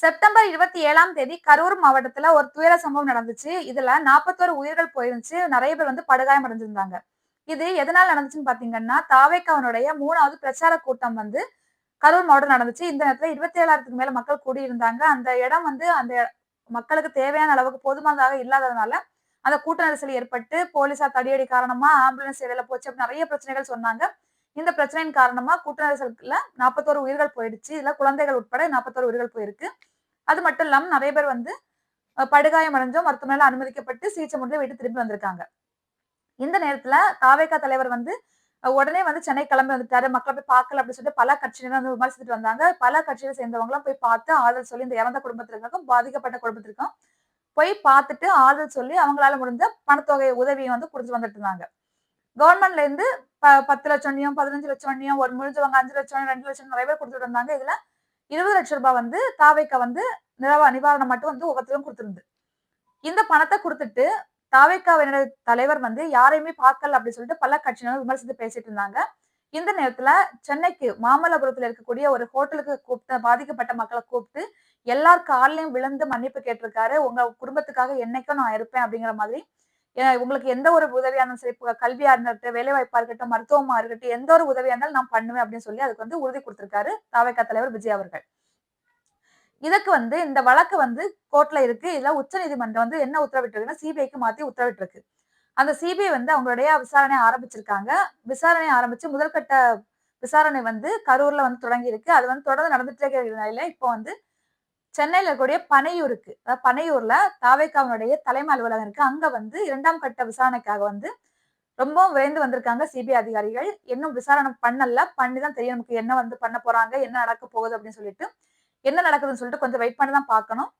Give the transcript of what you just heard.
September இருபத்தி ஏழாம் தேதி கரூர் மாவட்டத்துல ஒரு துயர சம்பவம் நடந்துச்சு. இதுல நாற்பத்தோரு உயிர்கள் போயிருந்துச்சு. நிறைய பேர் வந்து படுகாயம் அடைஞ்சிருந்தாங்க. இது எதனால நடந்துச்சுன்னு பாத்தீங்கன்னா தாவேக்காவனுடைய மூணாவது பிரச்சார கூட்டம் வந்து கரூர் மாவட்டம் நடந்துச்சு. இந்த நேரத்துல இருபத்தி ஏழாயிரத்துக்கு மேல மக்கள் கூடியிருந்தாங்க. அந்த இடம் வந்து அந்த மக்களுக்கு தேவையான அளவுக்கு போதுமானதாக இல்லாததுனால அந்த கூட்ட நெரிசல் ஏற்பட்டு போலீசார் தடியடி காரணமா ஆம்புலன்ஸ் இடையில போச்சு அப்படின்னு நிறைய பிரச்சனைகள் சொன்னாங்க. இந்த பிரச்சனையின் காரணமா கூட்ட நாற்பத்தோரு உயிர்கள் போயிடுச்சு. இதுல குழந்தைகள் உட்பட நாற்பத்தோரு உயிர்கள் போயிருக்கு. அது மட்டும் இல்லாம நிறைய பேர் வந்து படுகாயம் அடைஞ்சோம் மருத்துவமனையில அனுமதிக்கப்பட்டு சிகிச்சை முடிஞ்சு வீட்டு திரும்பி வந்திருக்காங்க. இந்த நேரத்துல தாவேகா தலைவர் வந்து உடனே வந்து சென்னை கிளம்பி வந்துட்டாரு. மக்களை போய் பார்க்கல அப்படின்னு சொல்லிட்டு பல கட்சியினர் வந்து விமர்சித்துட்டு வந்தாங்க. பல கட்சியில சேர்ந்தவங்களும் போய் பார்த்து ஆறுதல் சொல்லி இந்த இறந்த குடும்பத்திற்கும் பாதிக்கப்பட்ட குடும்பத்திற்கும் போய் பார்த்துட்டு ஆறுதல் சொல்லி அவங்களால முடிஞ்ச பணத்தொகை உதவியை வந்து கொடுத்து வந்துட்டு இருந்தாங்க. கவர்மெண்ட்ல இருந்து பத்து லட்சம் பதினஞ்சு லட்சம் ஒரு முடிஞ்சவங்க அஞ்சு லட்சம் ரெண்டு லட்சம் நிறைய பேர் கொடுத்துட்டு இருந்தாங்க இதுல இருபது லட்சம் ரூபாய் வந்து தாவைக்க வந்து நிலவ நிவாரணம் மட்டும் வந்து ஒவ்வொருத்தரும் கொடுத்துருந்து இந்த பணத்தை கொடுத்துட்டு தாவைக்காவினுடைய தலைவர் வந்து யாரையுமே பார்க்கல அப்படின்னு சொல்லிட்டு பல கட்சியினரும் விமர்சித்து பேசிட்டு இருந்தாங்க. இந்த நேரத்துல சென்னைக்கு மாமல்லபுரத்துல இருக்கக்கூடிய ஒரு ஹோட்டலுக்கு கூப்பிட்டு பாதிக்கப்பட்ட மக்களை கூப்பிட்டு எல்லார் காலையும் விழுந்து மன்னிப்பு கேட்டிருக்காரு. உங்க குடும்பத்துக்காக என்னைக்கும் நான் இருப்பேன் அப்படிங்கிற மாதிரி உங்களுக்கு எந்த ஒரு உதவியா இருந்தாலும் சரி கல்வியா இருக்கட்டும் வேலை வாய்ப்பா இருக்கட்டும் மருத்துவமா இருக்கட்டும் எந்த ஒரு உதவியா இருந்தாலும் நான் பண்ணுவேன் அப்படின்னு சொல்லி அதுக்கு வந்து உறுதி கொடுத்திருக்காரு தாவேக்கா தலைவர் விஜய் அவர்கள். இதுக்கு வந்து இந்த வழக்கு வந்து கோர்ட்ல இருக்கு. இதுல உச்ச நீதிமன்றம் வந்து என்ன உத்தரவிட்டிருக்குன்னா சிபிஐக்கு மாத்தி உத்தரவிட்டிருக்கு. அந்த சிபிஐ வந்து அவங்களுடைய விசாரணை ஆரம்பிச்சிருக்காங்க. விசாரணை ஆரம்பிச்சு முதல்கட்ட விசாரணை வந்து கரூர்ல வந்து தொடங்கி இருக்கு அது வந்து தொடர்ந்து நடந்துட்டே இருக்கிற நிலையில இப்போ வந்து சென்னையில் இருக்கக்கூடிய பனையூருக்கு அதாவது பனையூர்ல தாவேக்காவனுடைய தலைமை அலுவலகம் இருக்கு. அங்க வந்து இரண்டாம் கட்ட விசாரணைக்காக வந்து ரொம்ப விரைந்து வந்திருக்காங்க சிபிஐ அதிகாரிகள். இன்னும் விசாரணை பண்ணல. பண்ணி தான் தெரியும் நமக்கு என்ன வந்து பண்ண போறாங்க என்ன நடக்க போகுது அப்படின்னு சொல்லிட்டு என்ன நடக்குதுன்னு சொல்லிட்டு கொஞ்சம் வெயிட் பண்ணி தான் பார்க்கணும்.